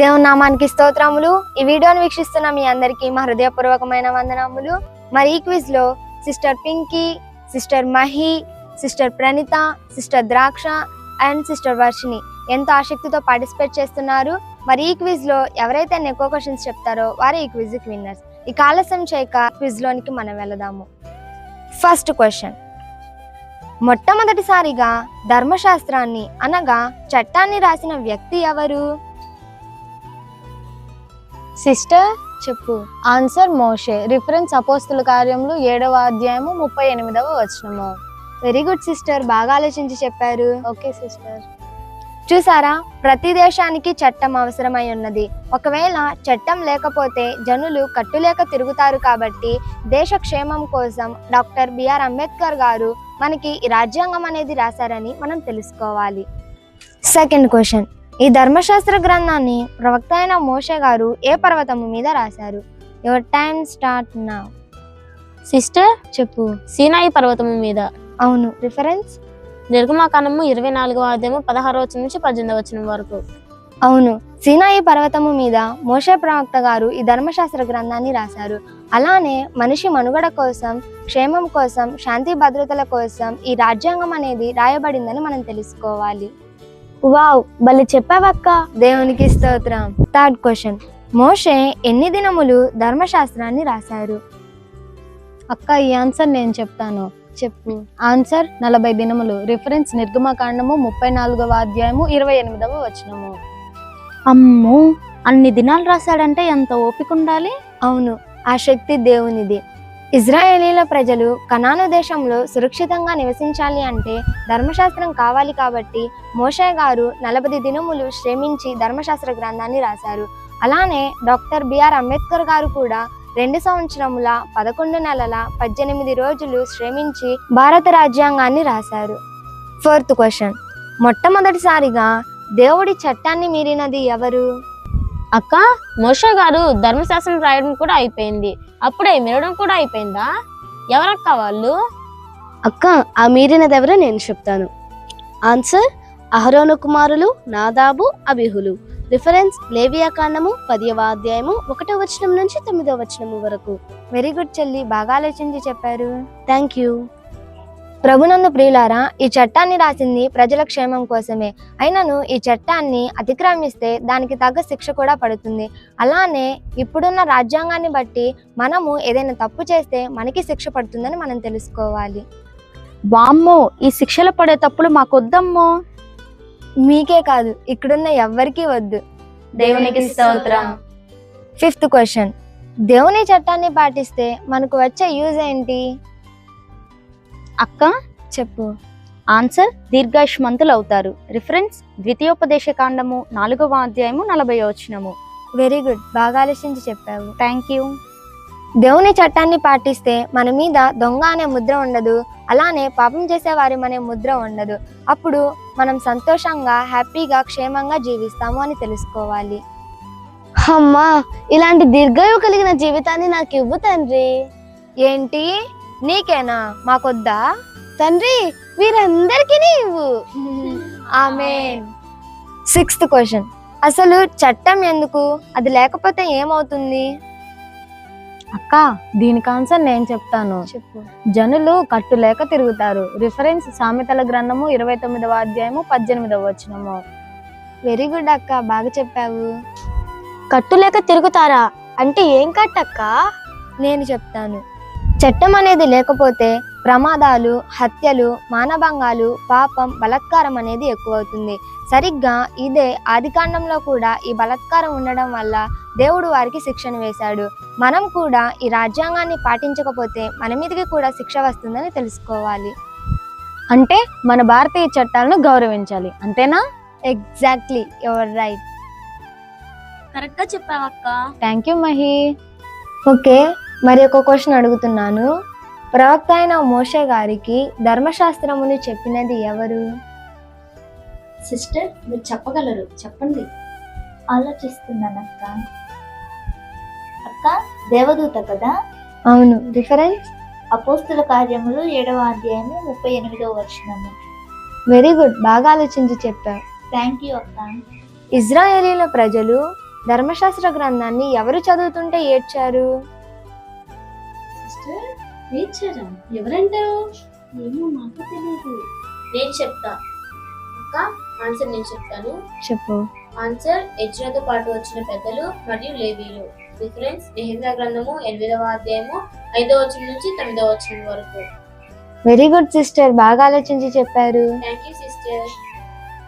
దేవుని నామానికి స్తోత్రములు. ఈ వీడియోను వీక్షిస్తున్న మీ అందరికీ మా హృదయపూర్వకమైన వందనములు. మరి ఈ క్విజ్లో sister Pinky sister Mahi sister Pranitha sister Draksha and sister Varshini ఎంతో ఆసక్తితో పార్టిసిపేట్ చేస్తున్నారు. మరి ఈ క్విజ్లో ఎవరైతే ఎక్కువ క్వశ్చన్స్ చెప్తారో వారే ఈ క్విజ్కి విన్నర్స్. ఈ ఆలస్యం చేయక క్విజ్ లోనికి మనం వెళదాము. First question. మొట్టమొదటిసారిగా ధర్మశాస్త్రాన్ని అనగా చట్టాన్ని రాసిన వ్యక్తి ఎవరు? సిస్టర్ చెప్పు. ఆన్సర్ మోషే. రిఫరెన్స్ అపోస్తుల కార్యములు ఏడవ అధ్యాయము ముప్పై ఎనిమిదవ వచనము. వెరీ గుడ్ సిస్టర్ బాగా ఆలోచించి చెప్పారు. ఓకే సిస్టర్ చూసారా? ప్రతి దేశానికి చట్టం అవసరమై ఉన్నది. ఒకవేళ చట్టం లేకపోతే జనులు కట్టులేక తిరుగుతారు కాబట్టి దేశ క్షేమం కోసం డాక్టర్ బిఆర్ అంబేద్కర్ గారు మనకి రాజ్యాంగం అనేది రాశారని మనం తెలుసుకోవాలి. సెకండ్ క్వశ్చన్ ఈ ధర్మశాస్త్ర గ్రంథాన్ని ప్రవక్త అయిన మోషే గారు ఏ పర్వతము మీద రాశారు? యువర్ టైం స్టార్ట్ నా సిస్టర్ చెప్పు. సీనాయి పర్వతము మీద. అవును. రిఫరెన్స్ నిర్గమాకాండము ఇరవై నాలుగవ అధ్యాయము పదహారు వచనం నుంచి పద్దెనిమిది వచనం వరకు. అవును. సీనాయి పర్వతము మీద మోషే ప్రవక్త గారు ఈ ధర్మశాస్త్ర గ్రంథాన్ని రాశారు. అలానే మనిషి మనుగడ కోసం క్షేమం కోసం శాంతి భద్రతల కోసం ఈ రాజ్యాంగం అనేది రాయబడిందని మనం తెలుసుకోవాలి. వావ్ భలే చెప్పావక్క. దేవునికి స్తోత్రం. థర్డ్ క్వశ్చన్ మోషే ఎన్ని దినములు ధర్మశాస్త్రాన్ని రాశారు? అక్క ఈ ఆన్సర్ నేను చెప్తాను. చెప్పు. ఆన్సర్ నలభై దినములు. రిఫరెన్స్ నిర్గమకాండము ముప్పై నాలుగవ అధ్యాయము ఇరవై ఎనిమిదవ వచనము. అమ్మో అన్ని దినాలు రాశాడంటే ఎంత ఓపిక ఉండాలి? అవును ఆ శక్తి దేవునిది. ఇజ్రాయేలీల ప్రజలు కనాను దేశంలో సురక్షితంగా నివసించాలి అంటే ధర్మశాస్త్రం కావాలి కాబట్టి మోషే గారు నలభై దినములు శ్రమించి ధర్మశాస్త్ర గ్రంథాన్ని రాశారు. అలానే డాక్టర్ బిఆర్ అంబేద్కర్ గారు కూడా రెండు సంవత్సరముల పదకొండు నెలల పద్దెనిమిది రోజులు శ్రమించి భారత రాజ్యాంగాన్ని రాశారు. Fourth question. మొట్టమొదటిసారిగా దేవుడి చట్టాన్ని మీరినది ఎవరు? అక్క మోషే గారు ధర్మశాస్త్రం రాయడం కూడా అయిపోయింది. అప్పుడే మిరడం కూడా అయిపోయిందా? ఎవరక్క వాళ్ళు? అక్క ఆ మీరినదెవరో నేను చెప్తాను. ఆన్సర్ అహరోను కుమారులు నాదాబు అబిహులు. రిఫరెన్స్ లేవియా కాండము పదివ అధ్యాయము ఒకటో వచనం నుంచి తొమ్మిదో వచనము వరకు. వెరీ గుడ్ చెల్లి బాగా ఆలోచించి చెప్పారు. థ్యాంక్ యూ ప్రభునందు ప్రియులారా ఈ చట్టాన్ని రాసింది ప్రజల క్షేమం కోసమే. అయినను ఈ చట్టాన్ని అతిక్రమిస్తే దానికి తగ్గ శిక్ష కూడా పడుతుంది. అలానే ఇప్పుడున్న రాజ్యాంగాన్ని బట్టి మనము ఏదైనా తప్పు చేస్తే మనకి శిక్ష పడుతుందని మనం తెలుసుకోవాలి. వామ్మో ఈ శిక్షలు పడే తప్పులు మాకొద్దమ్మో. మీకే కాదు ఇక్కడున్న ఎవ్వరికీ వద్దు. దేవునికి స్తోత్రం. Fifth question. దేవుని చట్టాన్ని పాటిస్తే మనకు వచ్చే యూజ్ ఏంటి? అక్క చెప్పు. ఆన్సర్ దీర్ఘాయుష్మంతులు అవుతారు రిఫరెన్స్ ద్వితీయోపదేశ కాండము నాలుగవ అధ్యాయము నలభై వచనము. వెరీ గుడ్ బాగా ఆలోచించి చెప్పావు. థ్యాంక్ యూ దేవుని చట్టాన్ని పాటిస్తే మన మీద దొంగ అనే ముద్ర ఉండదు. అలానే పాపం చేసే వారి అనే ముద్ర ఉండదు. అప్పుడు మనం సంతోషంగా హ్యాపీగా క్షేమంగా జీవిస్తాము అని తెలుసుకోవాలి. అమ్మా ఇలాంటి దీర్ఘాయు కలిగిన జీవితాన్ని నాకు ఇవ్వు తండ్రి. ఏంటి? నీకేనా? మాకొద్దా? తండ్రి వీరందరికీ ఇవ్వు. ఆమె సిక్స్త్ క్వశ్చన్. అసలు చట్టం ఎందుకు? అది లేకపోతే ఏమవుతుంది? అక్క దీనికి ఆన్సర్ నేను చెప్తాను. చెప్పు. జనులు కట్టు లేక తిరుగుతారు. రిఫరెన్స్ సామెతల గ్రంథము ఇరవై తొమ్మిదవ అధ్యాయము పద్దెనిమిదవ వచనము. వెరీ గుడ్ అక్క బాగా చెప్పావు. కట్టులేక తిరుగుతారా? అంటే ఏం కట్టక్క? నేను చెప్తాను. చట్టం అనేది లేకపోతే ప్రమాదాలు హత్యలు మానభంగాలు పాపం బలాత్కారం అనేది ఎక్కువవుతుంది. సరిగ్గా ఇదే ఆదికాండంలో కూడా ఈ బలాత్కారం ఉండడం వల్ల దేవుడు వారికి శిక్షను వేశాడు. మనం కూడా ఈ రాజ్యాంగాన్ని పాటించకపోతే మన మీదకి కూడా శిక్ష వస్తుందని తెలుసుకోవాలి. అంటే మన భారతీయ చట్టాలను గౌరవించాలి. అంతేనా? ఎగ్జాక్ట్లీ యువర్ రైట్ కరెక్ట్గా చెప్పావక్క. థ్యాంక్ యూ మహి ఓకే మరి ఒక క్వశ్చన్ అడుగుతున్నాను. ప్రవక్త అయిన మోషే గారికి ధర్మశాస్త్రముని చెప్పినది ఎవరు? సిస్టర్ మీరు చెప్పగలరు. చెప్పండి. ఆలోచిస్తున్నాను అక్క అక్క దేవదూత కదా? అవును. రిఫరెన్స్? అపోస్తుల కార్యములు ఏడవ అధ్యాయము ముప్పై ఎనిమిదవ వచనము. వెరీ గుడ్ బాగా ఆలోచించి చెప్పావు థ్యాంక్ యూ అక్క. ఇజ్రాయేలీల ప్రజలు ధర్మశాస్త్ర గ్రంథాన్ని ఎవరు చదువుతుంటే ఏడ్చారు? నేర్చారా? ఎవరంటావు? ఏమో నాకు తెలియదు నేను చెప్తా. అక్క ఆన్సర్ నేను చెప్తాను. చెప్పు. ఆన్సర్ ఎజ్రాతో పాటు వచ్చిన పెద్దలు మరియు లేవీలు. రిఫరెన్స్ నెహ్రా గ్రంథము ఎనిమిదవ అధ్యాయము ఐదవ వచనం నుంచి తొమ్మిదవ వచనం వరకు. వెరీ గుడ్ సిస్టర్ బాగా ఆలోచించి చెప్పారు. థ్యాంక్ యూ సిస్టర్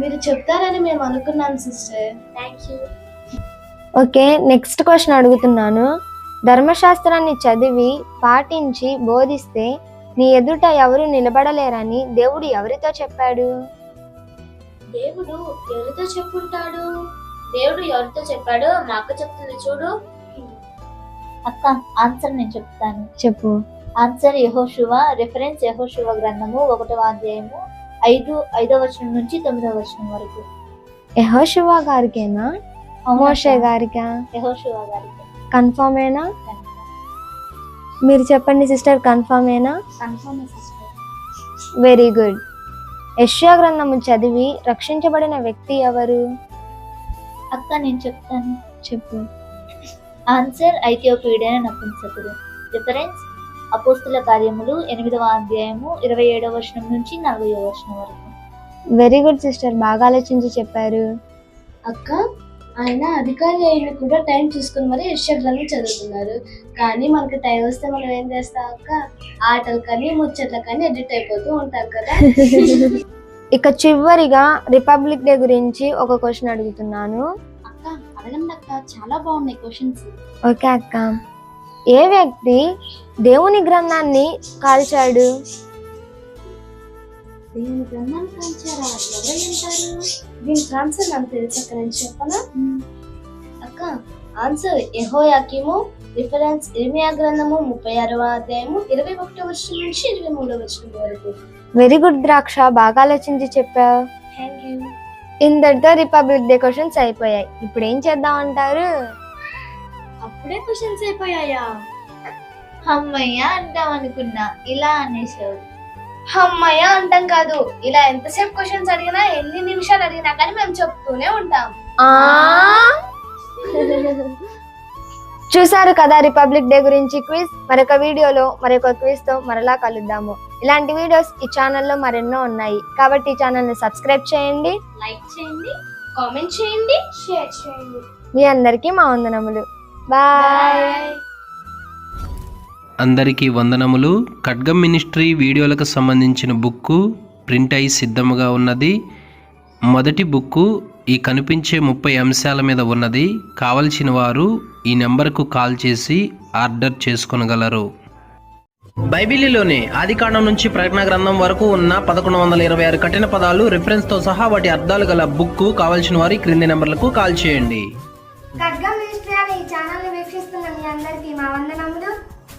మీరు చెప్తారని మేము అనుకున్నాం sister thank you okay next question అడుగుతున్నాను. ధర్మశాస్త్రాన్ని చదివి పాటించి బోధిస్తే నీ ఎదుట ఎవరు నిలబడలేరని దేవుడు ఎవరితో చెప్పాడు? దేవుడు ఎవరితో చెప్పుంటాడు? దేవుడు ఎవరితో చెప్పాడో మా అక్క చెప్తుంది చూడు. అక్క ఆన్సర్ నేను చెప్తాను. చెప్పు. ఆన్సర్ యహోశువ రిఫరెన్స్ యహోశువ గ్రంథము ఒకటవ అధ్యాయము ఐదు ఐదవ వచనం నుంచి తొమ్మిదవ వచనం వరకు. యహోశివా గారికేనా? మోషే గారికా? యహోశువ గారికి. కన్ఫర్మేనా మీరు చెప్పండి సిస్టర్ సిస్టర్ వెరీ గుడ్ యష్యా గ్రంథము చదివి రక్షించబడిన వ్యక్తి ఎవరు? అక్క నేను చెప్తాను. చెప్పు. ఆన్సర్ ఐథియోపియుడైన నపుంసకుడు. రిఫరెన్స్ అపోస్తుల కార్యములు ఎనిమిదవ అధ్యాయము ఇరవై ఏడవ వచనం నుంచి నలభై వచనం వరకు. వెరీ గుడ్ సిస్టర్ బాగా ఆలోచించి చెప్పారు. అక్క ఆయన అధికారి అయిన కూడా టైం చూసుకుని మరి యశ్వగ్రంథం చదువుతున్నారు. కానీ మనకు టైం వస్తే మనం ఏం చేస్తాం అక్క? ఆటలు కానీ ముచ్చట్లు కానీ ఎడిట్ అయిపోతూ ఉంటాం కదా. ఇక చివరిగా రిపబ్లిక్ డే గురించి ఒక క్వశ్చన్ అడుగుతున్నాను. అక్క అడగండి అక్క. చాలా బాగున్నాయి క్వశ్చన్స్ ఓకే అక్క. ఏ వ్యక్తి దేవుని గ్రంథాన్ని కాల్చాడు? దేవుని గ్రంథాన్ని కాల్చారా ఎవరై ఉంటారు దీనికి ఆన్సర్ నాకు తెలుసు అక్క నేను చెప్పనా? అక్క ఆన్సర్ యెహోయాకీము రిఫరెన్స్ ఇర్మియా గ్రంథము ముప్పై ఆరవ అధ్యాయము ఇరవై ఒకటో వర్షం నుంచి ఇరవై మూడో వర్షం వరకు. వెరీ గుడ్ ద్రాక్ష బాగా ఆలోచించి చెప్పావు థ్యాంక్ యూ ఇంతటితో రిపబ్లిక్ డే క్వశ్చన్స్ అయిపోయాయి. ఇప్పుడు ఏం చేద్దాం అంటారు? అప్పుడే క్వశ్చన్స్ అయిపోయాయా? అమ్మయ్య అంటాం అనుకున్నా. ఇలా అనేసావు అమ్మయ్య అంటాం కాదు. ఇలా ఎంతసేపు క్వశ్చన్స్ అడిగినా ఎన్ని నిమిషాలు అడిగినా కానీ మేము చెప్తూనే ఉంటాం. ఆ? చూసారు కదా రిపబ్లిక్ డే గురించి క్విజ్ మరొక వీడియోలో మరొక క్విజ్తో మరలా కలుద్దాము. ఇలాంటి వీడియోస్ ఈ ఛానల్లో మరెన్నో ఉన్నాయి. కాబట్టి ఈ ఛానల్ని సబ్స్క్రైబ్ చేయండి. లైక్ చేయండి కామెంట్ చేయండి షేర్ చేయండి. మీ అందరికీ మా వందనములు. బాయ్ అందరికీ వందనములు. ఖడ్గం మినిస్ట్రీ వీడియోలకు సంబంధించిన బుక్కు ప్రింట్ అయి సిద్ధముగా ఉన్నది. మొదటి బుక్కు ఈ కనిపించే ముప్పై అంశాల మీద ఉన్నది. కావలసిన వారు ఈ నెంబర్కు కాల్ చేసి ఆర్డర్ చేసుకొనగలరు. బైబిలిలోనే ఆదికాండం నుంచి ప్రకటన గ్రంథం వరకు ఉన్న పదకొండు వందల ఇరవై ఆరు కఠిన పదాలు రిఫరెన్స్తో సహా వాటి అర్థాలు గల బుక్కు కావలసిన వారి క్రింది నెంబర్లకు కాల్ చేయండి. ఖడ్గం మినిస్ట్రీ అనే ఈ ఛానల్ని వీక్షిస్తున్న మీ అందరికీ మా వందనములు.